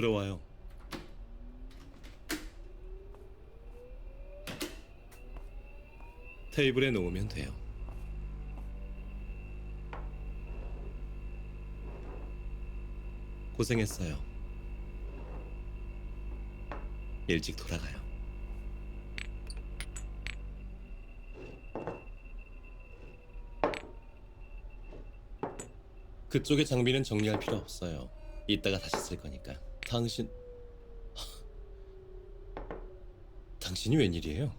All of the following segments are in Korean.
들어와요. 테이블에 놓으면 돼요. 고생했어요. 일찍 돌아가요. 그쪽의 장비는 정리할 필요 없어요. 이따가 다시 쓸 거니까. 당신 당신이 웬일이에요?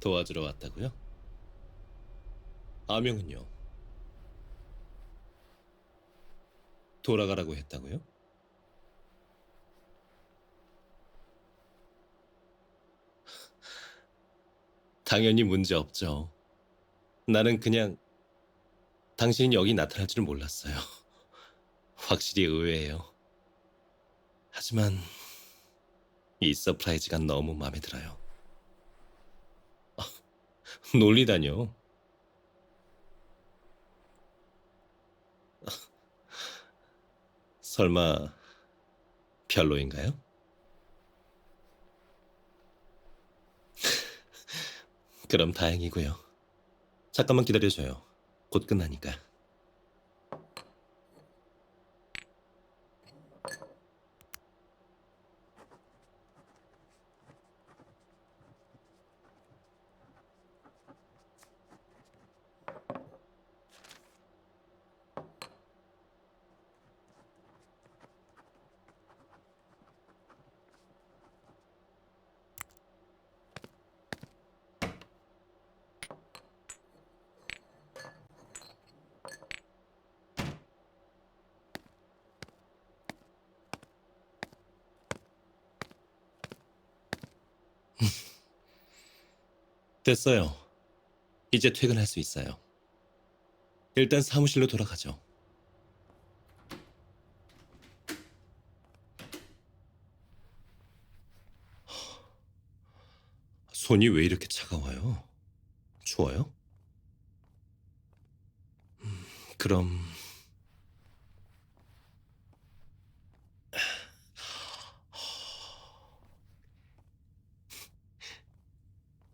도와주러 왔다고요? 아명은요? 돌아가라고 했다고요? 당연히 문제 없죠. 나는 그냥 당신이 여기 나타날 줄 몰랐어요. 확실히 의외예요. 하지만 이 서프라이즈가 너무 마음에 들어요. 아, 놀리다뇨. 설마 별로인가요? 그럼 다행이고요. 잠깐만 기다려줘요. 곧 끝나니까. 됐어요. 이제 퇴근할 수 있어요. 일단 사무실로 돌아가죠. 손이 왜 이렇게 차가워요? 추워요? 음, 그럼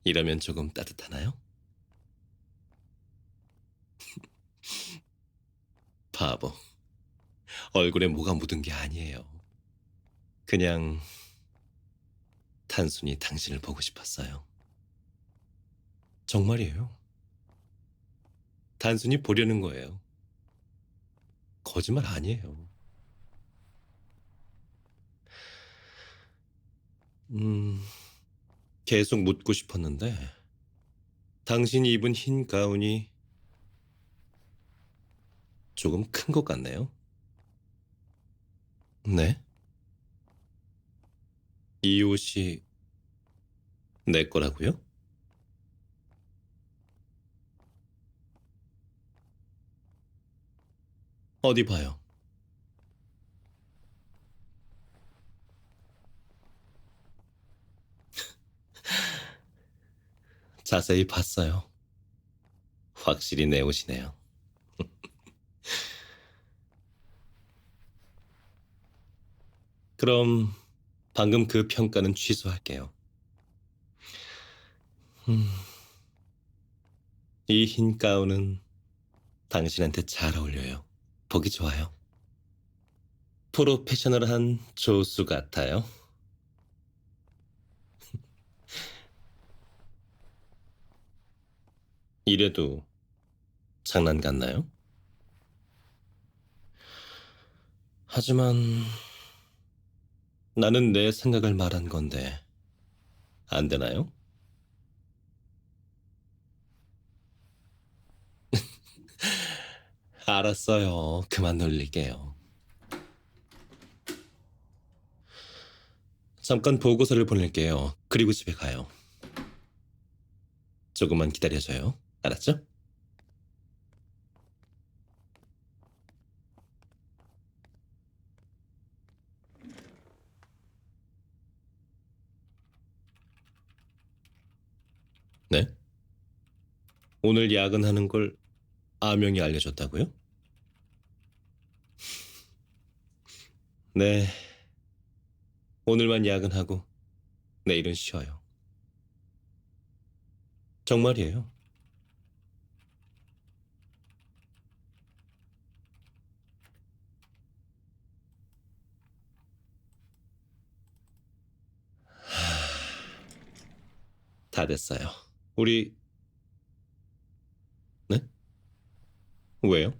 이러면 조금 따뜻하나요? 바보. 얼굴에 뭐가 묻은 게 아니에요. 그냥 단순히 당신을 보고 싶었어요. 정말이에요. 단순히 보려는 거예요. 거짓말 아니에요. 음, 계속 묻고 싶었는데, 당신이 입은 흰 가운이 조금 큰 것 같네요. 네? 이 옷이 내 거라고요? 어디 봐요. 자세히 봤어요. 확실히 내 옷이네요. 그럼 방금 그 평가는 취소할게요. 음, 이 흰 가운은 당신한테 잘 어울려요. 보기 좋아요. 프로페셔널한 조수 같아요. 이래도 장난 같나요? 하지만 나는 내 생각을 말한 건데 안 되나요? 알았어요. 그만 놀릴게요. 잠깐 보고서를 보낼게요. 그리고 집에 가요. 조금만 기다려줘요. 알았죠? 네? 오늘 야근하는 걸 아명이 알려줬다고요? 네. 오늘만 야근하고 내일은 쉬어요. 정말이에요. 다 됐어요. 우리 네? 왜요?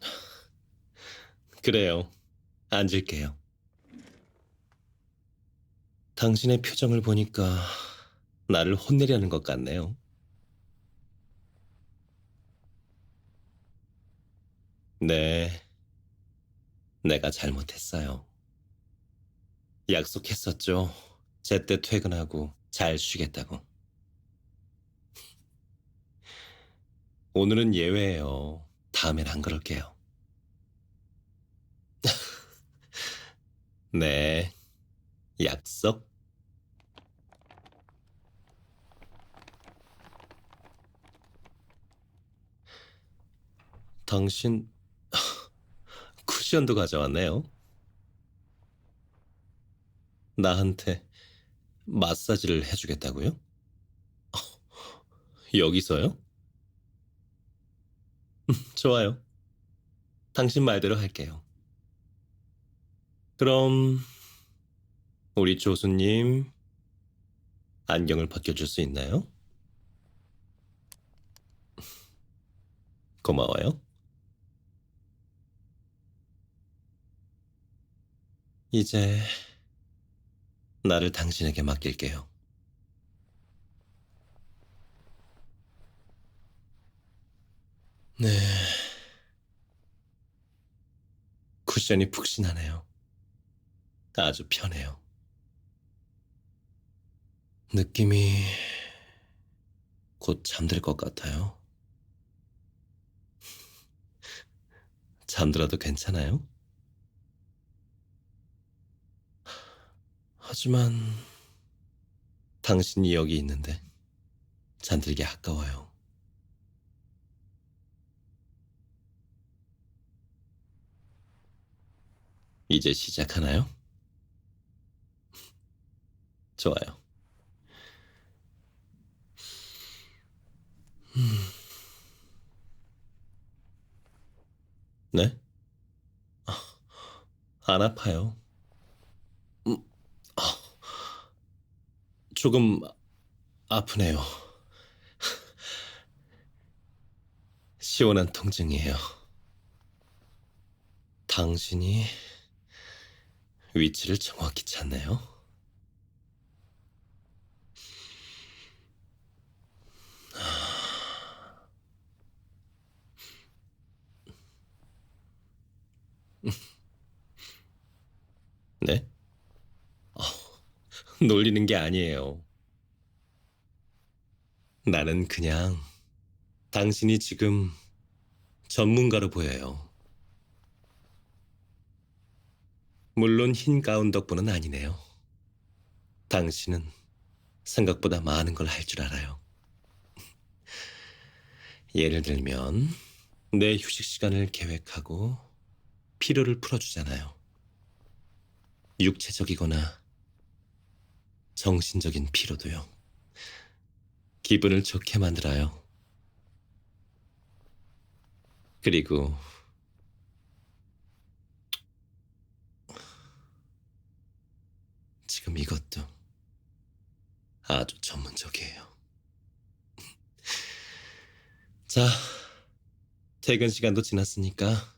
그래요. 앉을게요. 당신의 표정을 보니까 나를 혼내려는 것 같네요. 네. 내가 잘못했어요. 약속했었죠. 제때 퇴근하고 잘 쉬겠다고. 오늘은 예외예요. 다음엔 안 그럴게요. 네. 약속? 당신 쿠션도 가져왔네요. 나한테 마사지를 해주겠다고요? 여기서요? 좋아요. 당신 말대로 할게요. 그럼 우리 조수님 안경을 벗겨줄 수 있나요? 고마워요. 이제 나를 당신에게 맡길게요. 네. 쿠션이 푹신하네요. 아주 편해요. 느낌이 곧 잠들 것 같아요. 잠들어도 괜찮아요? 하지만 당신이 여기 있는데 잠들기 아까워요. 이제 시작하나요? 좋아요. 음. 네? 아, 안 아파요. 음, 아, 조금 아프네요. 시원한 통증이에요. 당신이 위치를 정확히 찾네요. 네? 어, 놀리는 게 아니에요. 나는 그냥 당신이 지금 전문가로 보여요. 물론 흰 가운 덕분은 아니네요. 당신은 생각보다 많은 걸 할 줄 알아요. 예를 들면 내 휴식 시간을 계획하고 피로를 풀어주잖아요. 육체적이거나 정신적인 피로도요. 기분을 좋게 만들어요. 그리고 지금 이것도 아주 전문적이에요. 자, 퇴근 시간도 지났으니까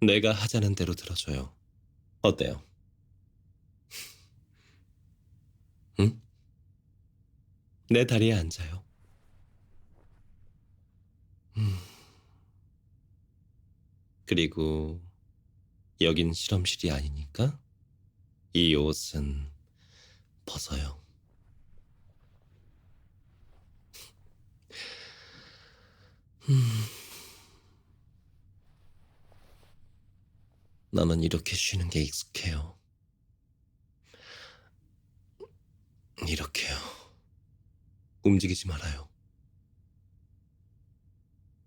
내가 하자는 대로 들어줘요. 어때요? 응? 내 다리에 앉아요. 음. 그리고 여긴 실험실이 아니니까 이 옷은 벗어요. 음. 나는 이렇게 쉬는 게 익숙해요. 이렇게요. 움직이지 말아요.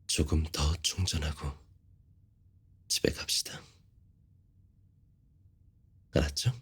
조금 더 충전하고 집에 갑시다. 알았죠?